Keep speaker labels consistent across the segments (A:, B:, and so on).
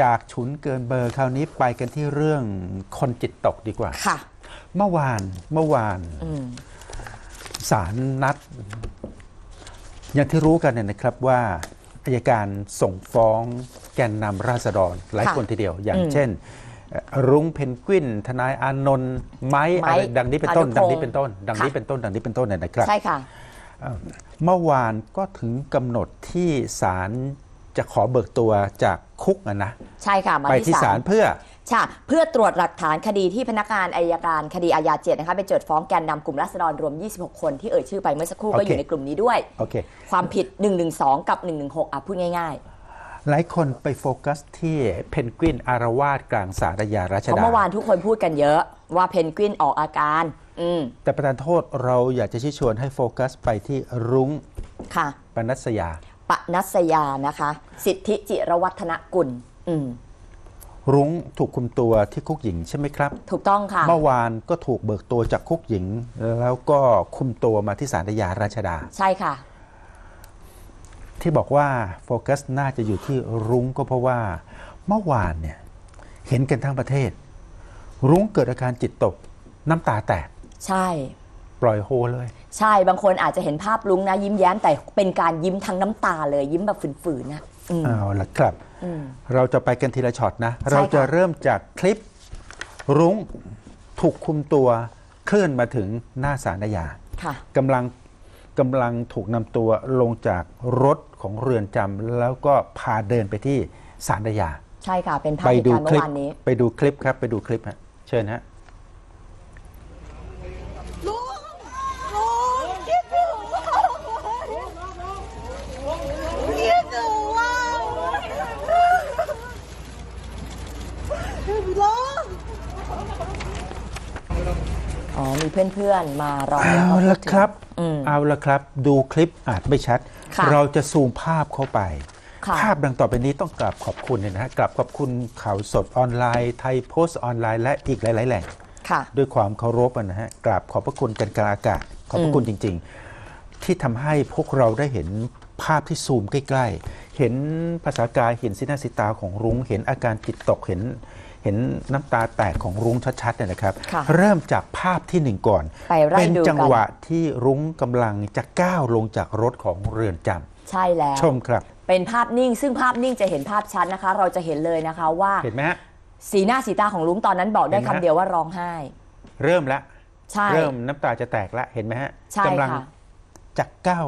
A: จากฉุนเกินเบอร์คราวนี้ไปกันที่เรื่องคนจิตตกดีกว่า
B: ค่ะ
A: เมื่อวานเมื่อวาน
B: อืม
A: ศาลนัด อย่างที่รู้กันเนี่ยนะครับว่าอายการส่งฟ้องแกนนำราษฎรหลาย
B: ค่ะ
A: คนทีเดียว อย่าง
B: อืม
A: เช่นเอ่อรุ้งเพนกวิน ทนายอานนท์ไม้
B: ไม้
A: อะไรดังนี้เป็นต้น
B: อนุพ
A: ดัง
B: งษ์
A: นี้เป็นต้น ดังนี้
B: ค่ะ
A: เป็นต้น ดังนี้เป็นต้นเนี่ยนะครับ
B: ใช่ค่ะ
A: เมื่อวานก็ถึงกำหนดที่ศาล จะขอเบิกตัวจากคุกอะนะ
B: ใช่ค่ะ มา
A: ไปที่ศาลเพื่อ
B: ใช่เพื่อตรวจหลักฐานคดีที่พนักงานอายการคดีอาญาเจ็ดนะคะไปโจทย์ฟ้องแกนนำกลุ่มราษฎรรวม 26 คนที่เอ่ยชื่อไปเมื่อสักครู่ก็
A: โอ
B: อ
A: เค
B: ยู่ในกลุ่มนี้ด้วย
A: โอเค
B: ความผิด 112 กับ 116 อะพูดง่าย
A: หลายคนไปโฟกัสที่เพนกวินอารวาสกลางสารยารั
B: ๆ
A: ช
B: เพราะ
A: ดา
B: เมื่อวานทุกคนพูดกันเยอะว่าเพนกวินออกอาการอืม
A: แต่ประธานโทษเราอยากจะชี้ชวนให้โฟกัสไปที่รุ้ง
B: ค่ะ
A: ปนัสยา
B: ปนัสยานะคะ สิทธิจิรวัฒนกุลอืม
A: รุ้งถูกคุมตัวที่คุกหญิงใช่ไหมครับ
B: ถูกต้องค่ะ
A: เมื่อวานก็ถูกเบิกตัวจากคุกหญิง แล้วก็คุมตัวมาที่ศาลยารัชดา
B: ใช่ค่ะ
A: ที่บอกว่าโฟกัสน่าจะอยู่ที่รุ้งก็เพราะว่า เมื่อวานเนี่ยเห็นกันทั้งประเทศ รุ้งเกิดอาการจิตตกน้ำตาแตก
B: ใช่
A: ปล่อยโฮเลย
B: ใช่บางคนอาจจะเห็นภาพลุงนะ ยิ้มแย้มแต่เป็นการยิ้มทั้งน้ำตาเลยยิ้มแบบฝืนๆนะอืม
A: เอาละครับ
B: อืม
A: เราจะไปกันทีละช็อตนะ
B: ใช่ค่ะ
A: เราจะเริ่มจากคลิปรุ้งถูกคุมตัวเคลื่อนมาถึงหน้าศาลอาญา
B: ค่ะ
A: กำลังกำลังถูกนำตัวลงจากรถของเรือนจำแล้วก็พาเดินไปที่ศาลอาญา
B: ใช่ค่ะ เป็นภาพ
A: ไป
B: เหตุ
A: ดู
B: การณ์
A: ค
B: เมื่
A: ลิ
B: อ
A: ป
B: วานนี้
A: ไปดูคลิปครับ ไปดูคลิปฮะเชิญฮะ
C: ลุงลุงคิดถึงว่าวคิดถึงว่าวลุง
B: อ๋อ มีเพื่อนๆ มารอ
A: เอา
B: แล้วก็พู
A: ละ
B: ดถึง
A: ครับ
B: อืม
A: เอาละครับ ดูคลิปอาจไม่ชัด
B: ค่ะ
A: เราจะซูมภาพเข้าไป
B: ค่ะ
A: ภาพดังต่อไปนี้ต้องกราบขอบคุณเนี่ยนะฮะกราบขอบคุณข่าวสดออนไลน์ ไทยโพสต์ออนไลน์และอีกหลาย ๆ แหล่ง
B: ค่ะ
A: ด้วยความเคารพอะนะฮะกราบขอบพระคุณกันกลางอากาศ ขอบพระคุณจริง ๆ ที่ทำให้พวกเราได้เห็นภาพที่ซูมใกล้ ๆ เห็นภาษากายเห็นสีหน้าสีตาของรุ้งเห็นอาการจิตตกเห็น เห็นน้ำตาแตกของรุ้งชัดๆเนี่ยนะครับ
B: ค่ะ
A: เริ่มจากภาพที่หนึ่งก่อน
B: ไปไล่
A: เป็น
B: ดูกัน
A: จังหวะที่รุ้งกำลังจะก้าวลงจากรถของเรือนจ
B: ใช่แล้วำ
A: ชมครับ
B: เป็นภาพนิ่ง ซึ่งภาพนิ่งจะเห็นภาพชัดนะคะ เราจะเห็นเลยนะคะว่า
A: เห็นไหมฮะ
B: สีหน้าสีตาของลุงตอนนั้นบอกได้
A: เห็นไหม
B: คำเดียวว่าร้องไห้
A: เริ่มแล้ว
B: ใช่
A: เริ่มน้ำตาจะแตกแล้วเห็นไหมฮะ
B: ใช่
A: กำลัง
B: ค่ะ
A: จะก้าว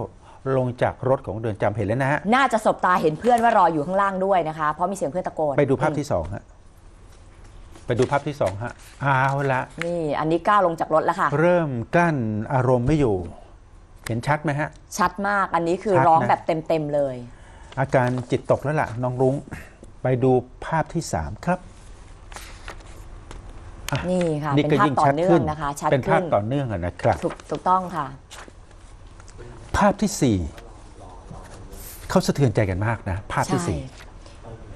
A: ลงจากรถของเรือนจำเห็นแล้วนะฮะ
B: น่าจะสบตาเห็นเพื่อนว่ารออยู่ข้างล่างด้วยนะคะ เพราะมีเสียงเพื่อนตะโกน
A: ไปดูภาพที่สองฮะ ไปดูภาพที่สองฮะเอาละ
B: นี่อันนี้ก้าวลงจากรถแล้วค่ะ
A: เริ่มกลั้นอารมณ์ไม่อยู่ เห็นชัดไหมฮะ
B: ชัดมากอันนี้คือ
A: ชัดนะ
B: ร้องแบบเต็มๆเลย
A: อาการจิตตกแล้วล่ะ น้องรุ้งไปดูภาพที่สามครับ
B: นี่ค่ะ
A: นี่
B: เป็น
A: ก็
B: ภาพ
A: ยิ่ง
B: ต่อ
A: ชัด
B: เนื่อ
A: ขึ้
B: ง
A: น
B: นะคะ ชัด
A: เป็นภา
B: ขึ้
A: พ
B: น
A: ต่อเนื่องอะนะครับ
B: ถูกถูกต้องค่ะ
A: ภาพที่สี่เขาสะเทือนใจกันมากนะ ภาพที่
B: ใช่
A: สี่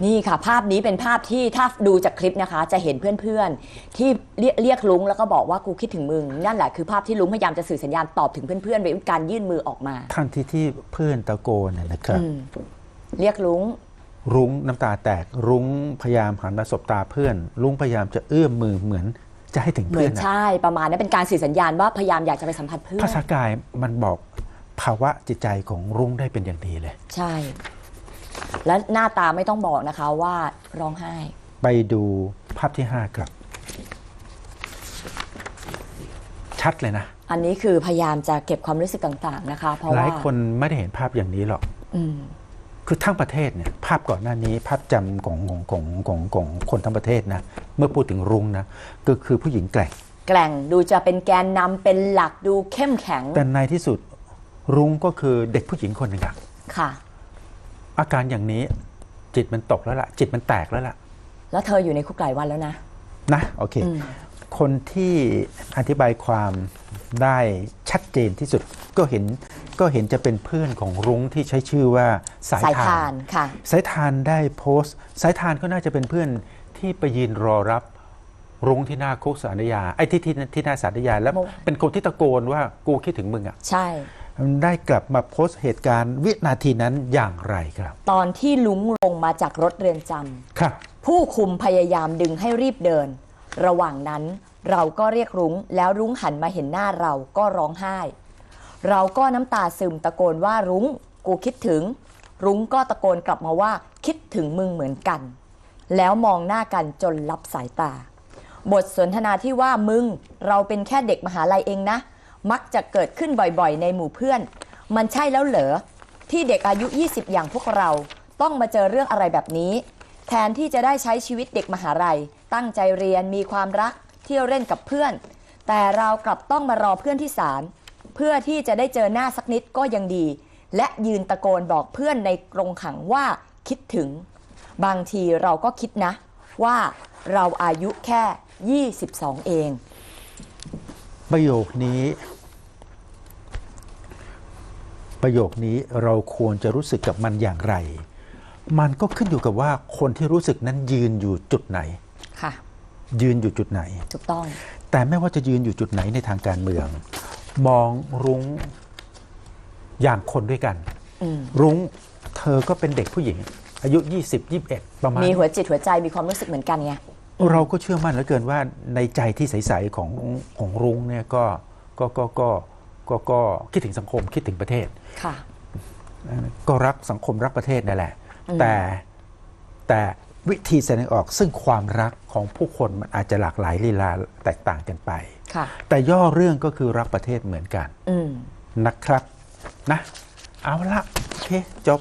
B: นี่ค่ะ ภาพนี้เป็นภาพที่ถ้าดูจากคลิปนะคะ จะเห็นเพื่อนๆ ที่เรียกเรียกลุงแล้วก็บอกว่ากูคิดถึงมึง นั่นแหละคือภาพที่ลุงพยายามจะสื่อสัญญาณตอบถึงเพื่อนๆโดยการยื่นมือออกมา
A: ทันทีที่เพื่อนตะโกนนะนะครับ
B: อืมเรียกลุง
A: รุ้งน้ำตาแตก รุ้งพยายามหันมาสบตาเพื่อน รุ้งพยายามจะเอื้อมมือเหมือนจะให้ถึง
B: เหมื
A: เพื่
B: อ
A: อนนนะ
B: ใช่ประมาณนั้นเป็นการสื่อสัญญาณว่าพยายามอยากจะไปสัมผัสเพื่อน
A: ภาษากายมันบอกภาวะจิตใจของรุ้งได้เป็นอย่างดีเลย
B: ใช่ และหน้าตาไม่ต้องบอกนะคะว่าร้องไห้
A: ไปดูภาพที่ 5 ครับ ชัดเลยนะ
B: อันนี้คือพยายามจะเก็บความรู้สึกต่าง ๆ นะคะ เพราะ
A: ห
B: ว่า
A: ลายคนไม่ได้เห็นภาพอย่างนี้หรอก
B: อืม
A: คือทั้งประเทศเนี่ยภาพก่อนหน้านี้ภาพจำของของของของของคนทั้งประเทศนะ เมื่อพูดถึงรุ้งนะก็คือผู้หญิงแกร่ง
B: แกล่งดูจะเป็นแกนนำเป็นหลักดูเข้มแข็ง
A: แต่ในที่สุดรุ้งก็คือเด็กผู้หญิงคนหนึ่งอะ
B: ค่ะ
A: อาการอย่างนี้จิตมันตกแล้วล่ะ จิตมันแตกแล้วล่ะ
B: แล้วเธออยู่ในคุกหลายวันแล้วนะ
A: นะ โอเค
B: อืม
A: คนที่อธิบายความได้ชัดเจนที่สุดก็เห็นก็เห็นจะเป็นเพื่อนของรุ้งที่ใช้ชื่อว่าสาย
B: สาย
A: ทา
B: ทานนค่ะ
A: สายทานได้โพสต์ สายทานก็น่าจะเป็นเพื่อนที่ไปยืนรอรับรุ้งที่หน้าคุกสารยาไอ้ที่ที่ที่หน้าสารยาแล้ว
B: โม
A: เป็นคนที่ตะโกนว่ากูคิดถึงมึงอะ
B: ใช่
A: ได้กลับมาโพสต์เหตุการณ์วินาทีนั้นอย่างไรครับ
B: ตอนที่ลุงลงมาจากรถเรือนจำ
A: ครับ
B: ผู้คุมพยายามดึงให้รีบเดิน ระหว่างนั้นเราก็เรียกรุ้งแล้วรุ้งหันมาเห็นหน้าเราก็ร้องไห้ เราก็น้ำตาซึมตะโกนว่ารุ้ง กูคิดถึง รุ้งก็ตะโกนกลับมาว่า คิดถึงมึงเหมือนกัน แล้วมองหน้ากันจนลับสายตา บทสนทนาที่ว่ามึง เราเป็นแค่เด็กมหาลัยเองนะ มักจะเกิดขึ้นบ่อยๆ ในหมู่เพื่อน มันใช่แล้วเหรอ ที่เด็กอายุ 20 อย่างพวกเราต้องมาเจอเรื่องอะไรแบบนี้ แทนที่จะได้ใช้ชีวิตเด็กมหาลัย ตั้งใจเรียนมีความรัก เที่ยวเล่นกับเพื่อน แต่เรากลับต้องมารอเพื่อนที่ศาลเพื่อที่จะได้เจอหน้าสักนิดก็ยังดี และยืนตะโกนบอกเพื่อนในกรงขังว่าคิดถึง บางทีเราก็คิดนะ ว่าเราอายุแค่ 22 เอง
A: ประโยคนี้ ประโยคนี้เราควรจะรู้สึกกับมันอย่างไร มันก็ขึ้นอยู่กับว่าคนที่รู้สึกนั้นยืนอยู่จุดไหน
B: ค่ะ
A: ยืนอยู่จุดไหน
B: ถูกต้อง
A: แต่ไม่ว่าจะยืนอยู่จุดไหนในทางการเมือง มองรุ้งอย่างคนด้วยกัน
B: อืม
A: รุ้งเธอก็เป็นเด็กผู้หญิง อายุ 20 21 ประมาณ
B: มีหัวจิตหัวใจมีความรู้สึกเหมือนกันไง
A: เราก็เชื่อมั่นเหลือเกินว่าในใจที่ใส ๆ ของของรุ้งเนี่ยก็ก็ก็ก็ก็ ก็คิดถึงสังคมคิดถึงประเทศ
B: ค่ะ
A: ก็รักสังคมรักประเทศนั่นแหละ แต่แต่วิธีแสดงออกซึ่งความรักของผู้คนมันอาจจะหลากหลายลีลาแตกต่างกันไป
B: ค่ะ
A: แต่ย่อเรื่องก็คือรักประเทศเหมือนกัน
B: อืม
A: นะครับนะ เอาละโอเคจบ